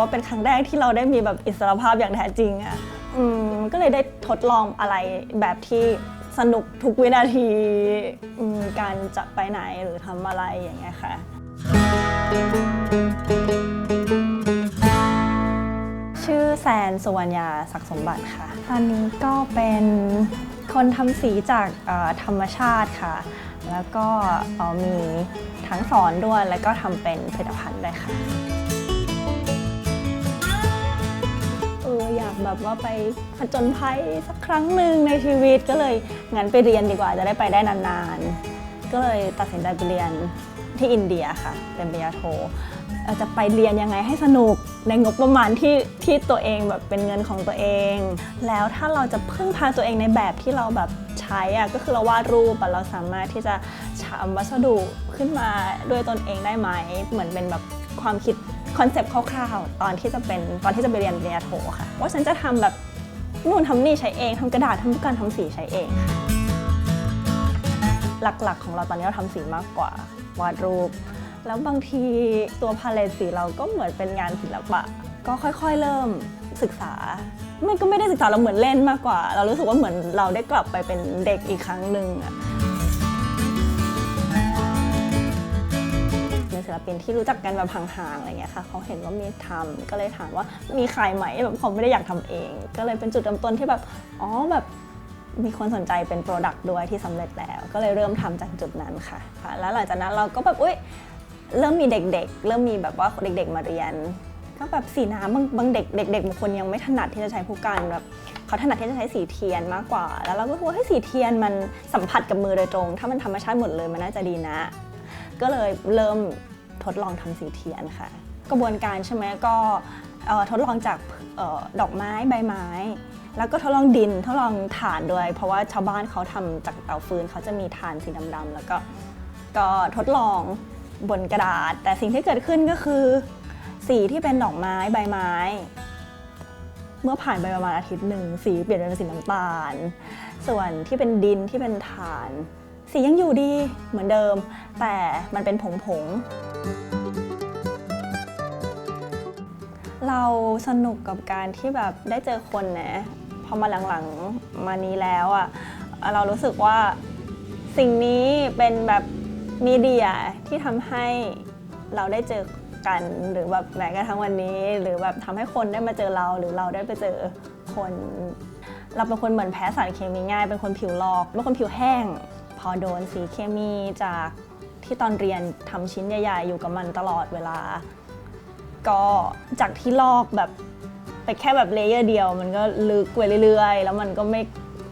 ว่าเป็นครั้งแรกที่เราได้มีแบบอิสรภาพอย่างแท้จริงอะอืมก็เลยได้ทดลองอะไรแบบที่สนุกทุกวินาทีอืมการจะไปไหนหรือทำอะไรอย่างเงี้ยค่ะ ชื่อแซนสุวรรณยาศักดิ์สมบัติค่ะ ตอนนี้ก็เป็นคนทำสีจากเอ่อธรรมชาติค่ะ แล้วก็เอ่อมีทั้งสอนด้วยแล้วก็ทำเป็นผลิตภัณฑ์ด้วยค่ะ แบบว่าไปผจญภัยสักครั้งหนึ่งในชีวิตก็เลยงั้นไปเรียนดีกว่าจะได้ไปได้นานๆ ก็เลยตัดสินใจไปเรียนที่อินเดียค่ะ เป็นปริญญาโทจะไปเรียนยังไงให้สนุกในงบประมาณที่ที่ตัวเองแบบเป็นเงินของตัวเอง แล้วถ้าเราจะพึ่งพาตัวเองในแบบที่เราแบบใช้อะก็คือเราวาดรูปเราสามารถที่จะทำวัสดุขึ้นมาด้วยตนเองได้ไหมเหมือนเป็นแบบความคิด คอนเซปต์คร่าวๆตอนที่จะเป็นตอนที่จะไปเรียนปริญญาโทค่ะ ว่าฉันจะทำแบบนู่นทำนี่ใช้เองทำกระดาษทำผู้การทำสีใช้เองค่ะหลักๆ ของเราตอนนี้เราทำสีมากกว่าวาดรูป แล้วบางทีตัวพาเลตสีเราก็เหมือนเป็นงานศิลปะ ก็ค่อยๆเริ่มศึกษาไม่ก็ไม่ได้ศึกษาเราเหมือนเล่นมากกว่า เรารู้สึกว่าเหมือนเราได้กลับไปเป็นเด็กอีกครั้งหนึ่งอะ ป็นศินที่รู้จักกันแบบห่างๆอะไรเงี้ยค่ะเขาเห็นว่ามีทำก็เลยถามว่ามีขายไหมแบบเขาไม่ได้อยากทำเอง ก็เลยเป็นจุดเริ่มต้นที่แบบอ๋อแบบมีคนสนใจเป็นโปรดักต์ด้วยที่สำเร็จแล้ว ก็เลยเริ่มทำจากจุดนั้นค่ะคะแล้วหลังจากนั้นเราก็แบบอุ้ยเริ่มมีเด็กๆ เริ่มมีแบบว่าเด็ก ๆ มาเรียน ก็แบบสีน้ำบางบางเด็กเด็กๆบางคนยังไม่ถนัดที่จะใช้ผู้กันแบบเขาถนัดที่จะใช้สีเทียนมากกว่า แล้วเราก็คิดว่าให้สีเทียนมันสัมผัสกับมือโดยตรง ถ้ามันธรรมชาติหมดเลยมันน่าจะดีนะ ก็เลยเริ่ม ทดลองทำสีเทียนค่ะ กระบวนการใช่ไหมก็ทดลองจากออดอกไม้ใบไม้ แล้วก็ทดลองดินทดลองถ่านด้วย เพราะว่าชาวบ้านเขาทำจากเตาฟืนเขาจะมีถ่านสีดำๆแล้วก็ก็ทดลองบนกระดาษ แต่สิ่งที่เกิดขึ้นก็คือ สีที่เป็นดอกไม้ใบไม้ เมื่อผ่านไปประมาณอาทิตย์หนึ่งสีเปลี่ยนเป็นสีน้ำตาล ส่วนที่เป็นดินที่เป็นถ่าน สียังอยู่ดีเหมือนเดิม แต่มันเป็นผงผงๆเราสนุกกับการที่แบบได้เจอคนนะพอมาหลังๆมานี้แล้วอะเรารู้สึกว่าสิ่งนี้เป็นแบบมีเดียที่ทำให้เราได้เจอกันหรือแบบแม้กระทั่งวันนี้ หรือแบบทำให้คนได้มาเจอเราหรือเราได้ไปเจอคน เราเป็นคนเหมือนแพ้สารเคมีง่าย เป็นคนผิวลอกเป็นคนผิวแห้ง พอโดนสีเคมีจากที่ตอนเรียนทำชิ้นใหญ่ๆ อยู่กับมันตลอดเวลา ก็จากที่ลอกแบบไปแค่แบบเลเยอร์เดียว มันก็ลึกไปเรื่อยๆ แล้วมันก็ไม่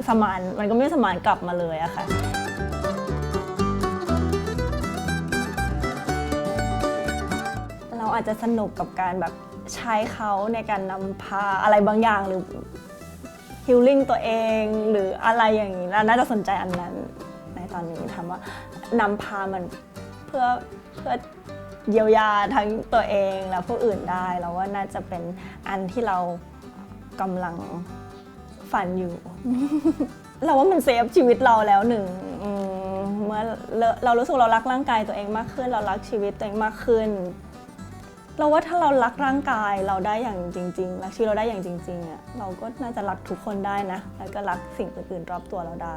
สมานมันก็ไม่สมานกลับมาเลยอะค่ะเราอาจจะสนุกกับการแบบใช้เขาในการนำพาอะไรบางอย่างหรือฮิลลิ่งตัวเองหรืออะไรอย่างนี้น่าจะสนใจอันนั้น ตอนนี้ทำว่านำพามันเพื่อเพื่อเยียวยาทั้งตัวเองและผู้อื่นได้เราว่าน่าจะเป็นอันที่เรากำลังฝันอยู่ เราว่ามันเซฟชีวิตเราแล้วหนึ่งเมื่อเราเรารู้สึกเรารักร่างกายตัวเองมากขึ้น เรารักชีวิตตัวเองมากขึ้น เราว่าถ้าเรารักร่างกายเราได้อย่างจริง ๆ รักชีวิตเราได้อย่างจริงๆอะเราก็น่าจะรักทุกคนได้นะ แล้วก็รักสิ่งอื่นๆรอบตัวเราได้